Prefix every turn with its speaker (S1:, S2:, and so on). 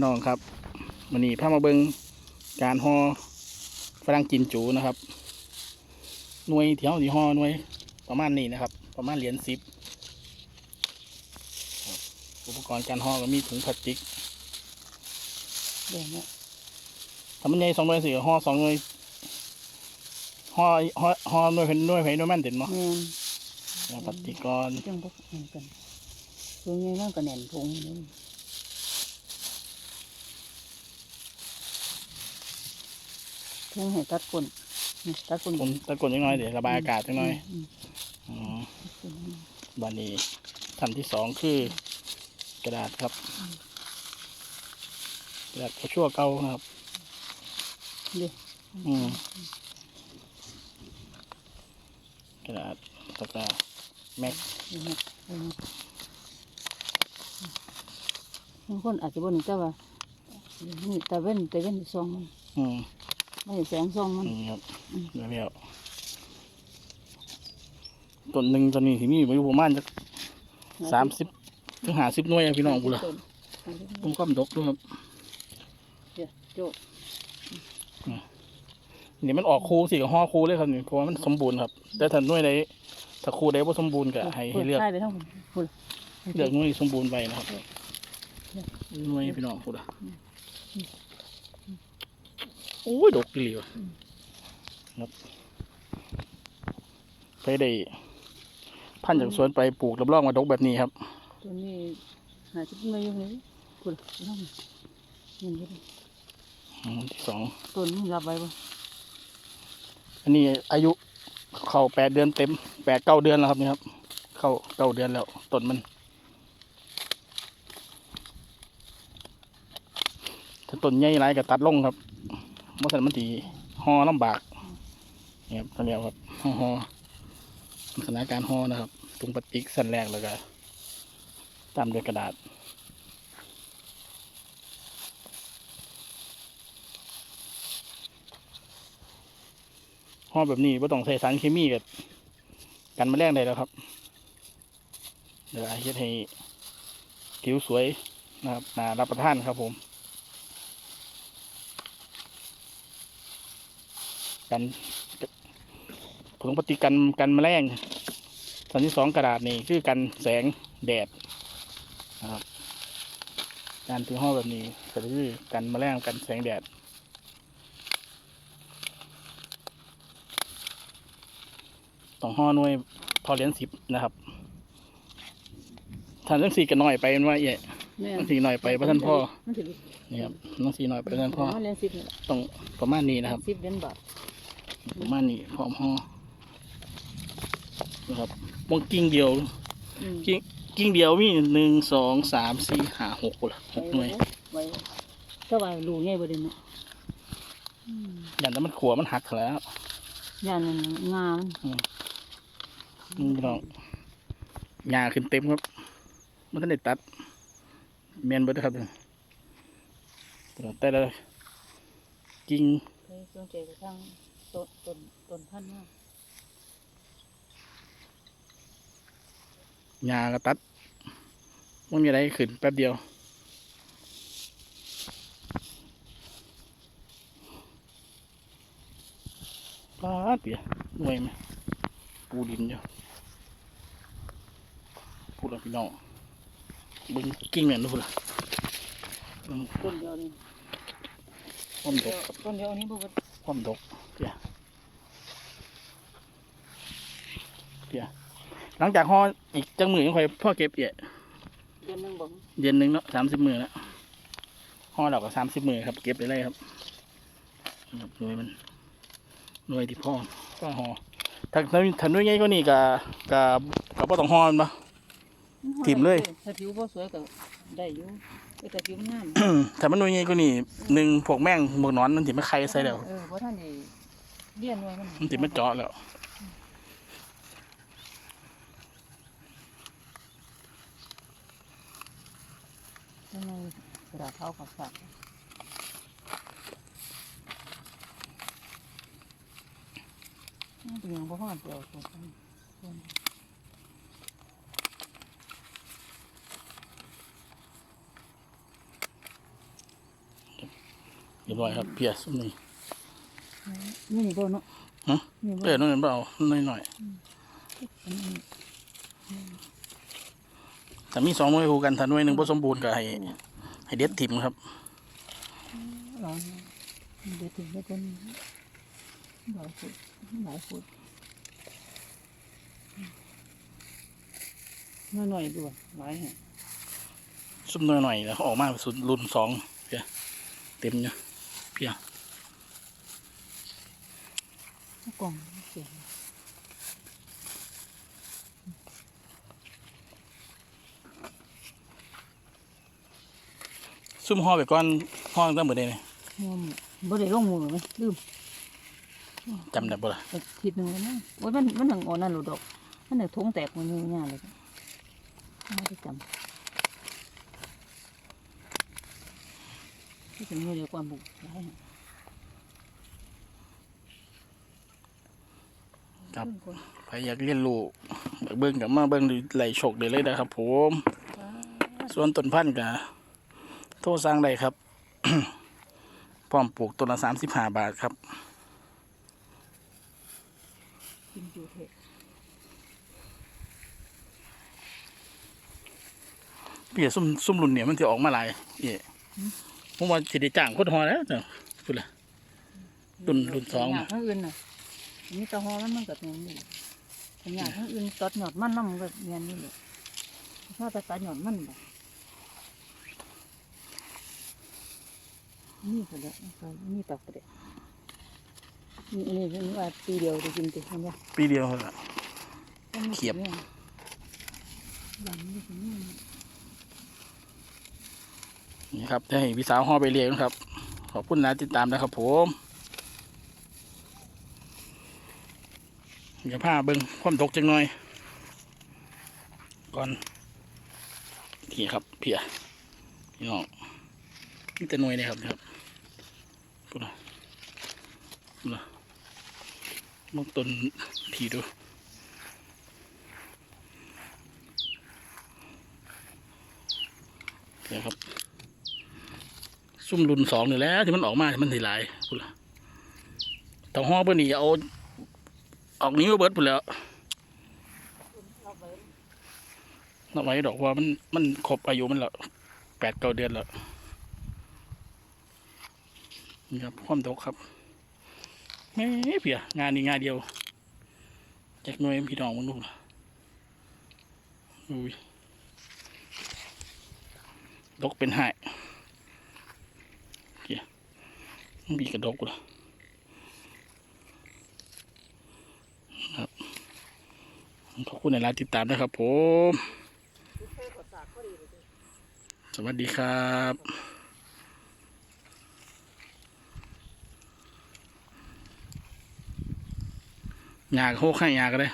S1: พี่น้องครับวันนี้พามาเบิงการห่อฝรั่งกินจูนะครับ หน่วยที่เท่าที่ห่อหน่วยประมาณนี้นะครับ ประมาณเหรียญสิบอุปกรณ์การห่อก็มีถุงพลาสติก
S2: เดี๋ยวนี้
S1: ถ้ามันใหญ่สองหน่วยสี่ห่อสองหน่วยห่อห่อห่อหน่วยเป็นหน่วยไผ่หน่วยมันเด่นมั้ง
S2: แม่น
S1: พลาสติกก่อน
S2: จังบ่แม่นกันถุงใหญ่มากก็แน่นถุงนี่ ถุงให้ตัดก้นนี่ตัดก้น
S1: ผมตะกดยังน้อยเดี๋ยวระบายอากาศจังน้อย
S2: ม
S1: อ๋อ
S2: อืม
S1: บันนี้ทันที่สองคือกระดาษครับกระดาษเขาชั่วเก่านะครับ
S2: เดี๋ยว
S1: อืมกระดาษตะกร้าแม็ก
S2: เดี๋ยวนี้เดี๋ยวนี้บางคนอาจจะบ่นึกแต่ว่านี่ตะเว้นตะเว้นซองมัน
S1: อืม
S2: ไม่ได้แสงซองมัน
S1: นี่ครับ
S2: อืม
S1: เดี๋ยวเดี๋ยวต้นหนึ่งตอนนี้ที่มีอยู่ประมาณจะสามสิบถึงห้าสิบหน่วยอะพี่น้องกูละ
S2: ต้น
S1: ผมก็มดกด้วยครับ
S2: เดี๋ยวโจ
S1: นี่มันออกคูสิกับห่อคูเลยครับนี่เพราะว่ามันสมบูรณ์ครับ แต่ถ้าหน่วยใดถ้าคูใดบ่สมบูรณ์ก็ให้ให้เลือก
S2: ใช่ไปทั้งหมดพุ่น
S1: เลือกหน่วยสมบูรณ์ไปนะครับหน่วยพี่น้องพูดอะ โอ้ยดกดีเลยครับไปได้พันธุ์จากสวนไปปลูกรับรองมาดกแบบนี้ครับ
S2: ตัวนี้หาชิบมาอยู่นี่พุ่นน้องเงินเยอะเลย
S1: อืมที่สอง
S2: ต้นนี้รับไว้บ่
S1: อันนี้อายุเข้าแปดเดือนเต็มแปดเก้าเดือนแล้วครับนี่ครับ เข้าเก้าเดือนแล้วต้นมันถ้าต้นใหญ่ไรก็ตัดลงครับเมื่อสันมันตีห่อลำบากนี่ครับตอนนี้ครับหอหอลักษณะการหอนะครับถุงพลาสติกสั้นแรกแล้วก็ตามด้วยกระดาษห่อแบบนี้ไม่ต้องใส่สารเคมีกับกันแมลงได้แล้วครับ เดี๋ยวเฮ็ดให้ผิวสวยนะครับน่ารับประทานครับผม กันผงปฏิกันกันแมลงส่วนที่สองกระดาษนี่คือกันแสงแดดนะครับการถือห่อแบบนี้ก็คือกันแมลงกันแสงแดดต้องห่อหน่วยพอเหรียญสิบนะครับถ้าเรื่องสี่ก็น้อยไปมันว่าเอ๋
S2: แม่
S1: ต้องสี่น้อยไปเพราะท่านพ่อ
S2: มันสิ
S1: นี่ครับต้องสี่น้อยไปเพราะท่านพ่อ
S2: เรียนสิบนี่แหละ
S1: ต้องประมาณนี้นะครับ
S2: สิบเหรียญบาท
S1: ประมาณนี้พร้อมห่อนะครับวงกิ่งเดียว
S2: อืม
S1: กิ่งกิ่งเดียวมีหนึ่งสองสามสี่ห้าหกคนละหกหน่วย
S2: ไว้ถ้าว่ารู้ไงบ่ได้เนาะอืม
S1: อย่างนั้นมันขัวมันหักแล้ว
S2: ย่านมันงาม
S1: นี่พี่น้องหญ้าขึ้นเต็มครับมันต้องได้ตัดเมียนเบิดครับแต่ละกิ่ง
S2: เคยสนใจกระทั่งต้นต้นต้นพันธุ์มาก
S1: หญ้าก็ตัดมันมีอะไรขึ้นแป๊บเดียวปาดเปียหน่วยไหมปูดินอยู่พูดแล้วพี่น้องเบึงกิ่งเนี่ยดูละเบิ่ง
S2: ต้นเดียวนี่
S1: ความดก
S2: ต้นเดียวอันนี้บ่เบิด
S1: ความดก เปียเปียหลังจากห่ออีกจังมือยังค่อยพ่อเก็บเปีย
S2: เดือนหนึงบ่
S1: เย็นหนึ่งเนาะสามสิบมือแล้วห่อดอกก็สามสิบมือครับ เก็บไปเลยครับครับหน่วยมันหน่วยที่พ่อก็ห่อถ้าถ้าถ้าหน่วยใหญ่ก็นี่กับกับกับบ่ต้องห่อมันปะทิ่มเลย
S2: ถ้าผิวบ่สวยก็ได้อยู่แต่ผิวมันงาม
S1: ถ้ามันหน่วยใหญ่ก็นี่หนึ่งพวกแม่งพวกหนอนมันติมาไข่ใส่แล้ว
S2: เออบ่ทันได้ เลี้ยนไว้มัน
S1: มันติมาเจาะแล้ว
S2: จังไงกระดาษขาวกับฝากเป็นหยังบ่ฮอดเดียวตัวกัน
S1: เรียบร้อยครับเพียสุ่มนี่
S2: นี่นี่บ่เนาะ
S1: ฮะ
S2: นี่บ่
S1: เออนั่นเปล่าหน่อยหน่อย
S2: อันนี้
S1: ๆแต่มีสองหน่วยคู่กันถ้าหน่วยหนึ่งผสมบูรณ์ก็ให้ให้เด็ดถิ่มครับ
S2: หลายเดี๋ยวถึงได้เป็นหลายฟุตหลายฟุตน้อยหน่อยๆดูอะหลายแฮะ
S1: ซุ่มหน่อยหน่อยๆแล้วออกมาสุดรุ่นสองเพียเต็มอยู่เพีย
S2: เอา กล่องเสียง
S1: ซุ่มห่อไปก่อนห่อตั้งหมดเลยนี่
S2: ม่วมบ่ได้ลงมือไหมลืม
S1: จำได้บ่ล่ะ
S2: อาทิตย์หนึงแล้วนะโอ้ยมันมันหนังอ่อนนั่นหลุดดอกมันหนังทงแตกมันเงี้ยๆเลยไม่ได้จำที่เป็นเงี้ยเดียวกว่าบุกหลายแฮะ
S1: ครับใครอยากเรียนรู้อยากเบิ่งกับมาเบิ่งดูไหลโชคได้เลยนะครับ ผม ส่วนต้นพันธุ์ก็โทรสั่งได้ครับ พร้อมปลูกต้นละสามสิบห้าบาทครับ
S2: กินอยู่เถอะ
S1: เปียซุ่มซุ่มรุ่นเนี่ยมันจะออกมาหลายเอ๋ผมว่าสิได้จ้างคนหอแล้วเนาะพูดละรุ่นรุ่นสอง
S2: ย่างทั้งอื่นน่ะ มีแตะฮอมันมันก็อย่างนี้แหละแต่อย่างทั้งอื่นตัดหยอดมันน้ำมันก็อย่างนี้เลยถ้าแต่ตัดหยอดมันแบ่นี่ก็ได้นี่ตัดก็ได้นี่นนี้นี่ว่าปีเดียวได้กินติเห็นบ่
S1: ปีเดียวเท่านั้นเขียบ
S2: นี่
S1: ครับให้พี่สาวห่อไปเรียนนะครับ ขอบคุณนะติดตามนะครับผม อย่าพาเบิ้งความตกจังหน่อย ก่อนนี่ครับเพียพี่น้องนี่แต่หน่วยนี่ครับนะครับพูดนะพูดนะมองต้นผีดูนี่ครับซุ่มรุ่นสองนี่แล้วที่มันออกมาที่มันสีหลายพูดละแต่ห้อเบอร์นี่เอา ออกนิ้วเบิดพูดแล้วนับไว้ดอกว่ามันมันครบอายุมันแล้วแปดเก้าเดือนแล้วนี่ครับความตกครับแม่เพียงานนี้งานเดียวแจกหน่วยพี่น้องมึงดูล่ะอุ้ยตกเป็นหายเพียมีกระดกเหรอครับ ขอบคุณในร้านติดตามนะครับผม สวัสดีครับยากโคกให้ยากเลย